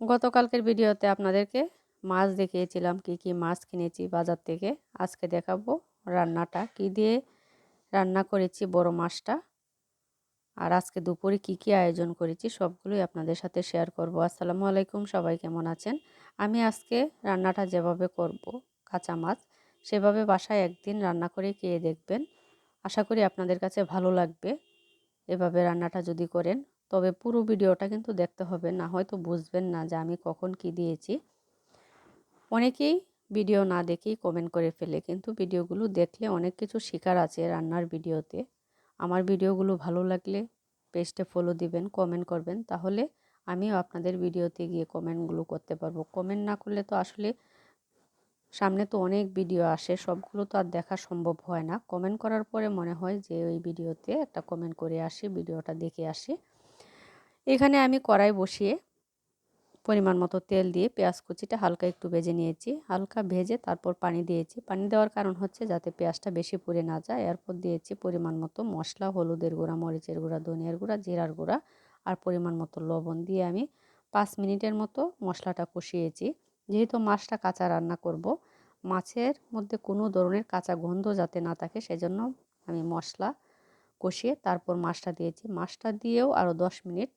গতকালকের ভিডিওতে আপনাদেরকে মাছ দেখিয়েছিলাম, কি কি মাছ কিনেছি বাজার থেকে। আজকে দেখাবো রান্নাটা, কি দিয়ে রান্না করেছি বড় মাছটা। আর আজকে দুপুরে কি কি আয়োজন করেছি সবগুলোই আপনাদের সাথে শেয়ার করব। আসসালামু আলাইকুম, সবাই কেমন আছেন? আমি আজকে রান্নাটা যেভাবে করব, কাঁচা মাছ, সেভাবে বাসায় একদিন রান্না করে খেয়ে দেখবেন। আশা করি আপনাদের কাছে ভালো লাগবে। এভাবে রান্নাটা যদি করেন তবে পুরো ভিডিওটা কিন্তু দেখতে হবে, না হয়তো বুঝবেন না যে আমি কখন কি দিয়েছি। অনেকেই ভিডিও না দেখেই কমেন্ট করে ফেলে, কিন্তু ভিডিওগুলো দেখলে অনেক কিছু শেখার আছে রান্নার ভিডিওতে। আমার ভিডিওগুলো ভালো লাগলে পেজটা ফলো দিবেন কমেন্ট করবেন, তাহলে আমিও আপনাদের ভিডিওতে গিয়ে কমেন্টগুলো করতে পারব। কমেন্ট না করলে তো আসলে সামনে তো অনেক ভিডিও আসে, সবগুলো তো আর দেখা সম্ভব হয় না। কমেন্ট করার পরে মনে হয় যে ওই ভিডিওতে একটা কমেন্ট করে আসি, ভিডিওটা দেখে আসি। এখানে আমি কড়াই বসিয়ে পরিমাণ মতো তেল দিয়ে পেঁয়াজ কুচিটা হালকা একটু ভেজে নিয়েছি। হালকা ভেজে তারপর পানি দিয়েছি। পানি দেওয়ার কারণ হচ্ছে যাতে পেঁয়াজটা বেশি পুড়ে না যায়। এরপর দিয়েছি পরিমাণ মতো মশলা, হলুদের গুঁড়া, মরিচের গুঁড়া, ধনিয়ার গুঁড়া, জিরার গুঁড়া আর পরিমাণ মতো লবণ দিয়ে আমি পাঁচ মিনিটের মতো মশলাটা কষিয়েছি। যেহেতু মাছটা কাঁচা রান্না করব, মাছের মধ্যে কোনো ধরনের কাঁচা গন্ধ যাতে না থাকে সেজন্য আমি মশলা কষিয়ে তারপর মাছটা দিয়েছি। মাছটা দিয়েও আরও দশ মিনিট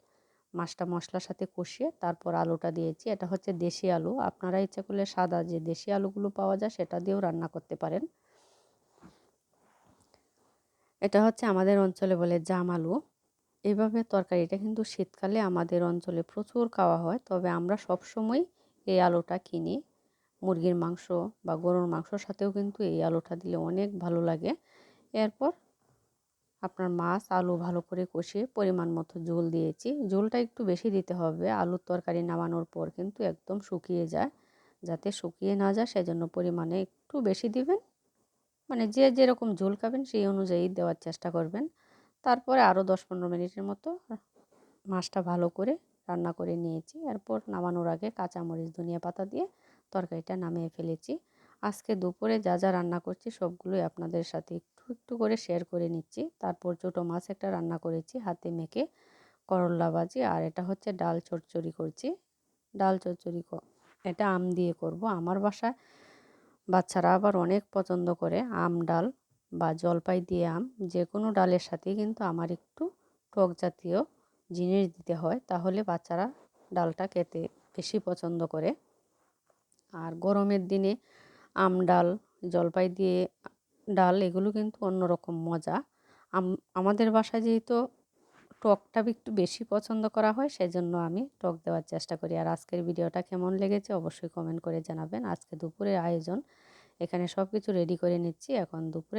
মাছটা মশলার সাথে কষিয়ে তারপর আলুটা দিয়েছি। এটা হচ্ছে দেশি আলু। আপনারা ইচ্ছা করলে সাদা যে দেশি আলুগুলো পাওয়া যায় সেটা দিয়েও রান্না করতে পারেন। এটা হচ্ছে আমাদের অঞ্চলে বলে জাম আলু। এইভাবে তরকারিটা কিন্তু শীতকালে আমাদের অঞ্চলে প্রচুর খাওয়া হয়। তবে আমরা সব সময় এই আলুটা কিনি। মুরগির মাংস বা গরুর মাংসর সাথেও কিন্তু এই আলুটা দিলে অনেক ভালো লাগে। এরপর আপনার মাছ আলু ভালো করে কষিয়ে পরিমাণ মতো ঝোল দিয়েছি। ঝোলটা একটু বেশি দিতে হবে। আলুর তরকারি নামানোর পর কিন্তু একদম শুকিয়ে যায়। যাতে শুকিয়ে না যায় সেজন্য পরিমাণে একটু বেশি দিবেন। মানে যে যেরকম ঝোল খাবেন সেই অনুযায়ী দেওয়ার চেষ্টা করবেন। তারপরে আরও দশ পনেরো মিনিটের মতো মাছটা ভালো করে রান্না করে নিয়েছি। এরপর নামানোর আগে কাঁচামরিচ, ধনিয়া পাতা দিয়ে তরকারিটা নামিয়ে ফেলেছি। আজকে দুপুরে যা যা রান্না করছি সবগুলোই আপনাদের সাথে একটু একটু করে শেয়ার করে নিচ্ছি। তারপর ছোটো মাছ একটা রান্না করেছি, হাতে মেখে করল্লা ভাজি, আর এটা হচ্ছে ডাল চচ্চড়ি করছি। ডাল চচ্চড়ি এটা আম দিয়ে করব। আমার বাসায় বাচ্চারা আবার অনেক পছন্দ করে আম, ডাল বা জলপাই দিয়ে আম। যে কোনো ডালের সাথে কিন্তু আমার একটু টক জাতীয় জিনিস দিতে হয়, তাহলে বাচ্চারা ডালটা খেতে বেশি পছন্দ করে। আর গরমের দিনে আম ডাল, জলপাই দিয়ে ডাল, এগুলো কিন্তু অন্যরকম মজা। আমাদের বাসায় যেহেতু টকটা একটু বেশি পছন্দ করা হয়, সেজন্য আমি টক দেওয়ার চেষ্টা করি। আর আজকের ভিডিওটা কেমন লেগেছে অবশ্যই কমেন্ট করে জানাবেন। আজকে দুপুরের আয়োজন, এখানে সব কিছু রেডি করে নিচ্ছি। এখন দুপুরে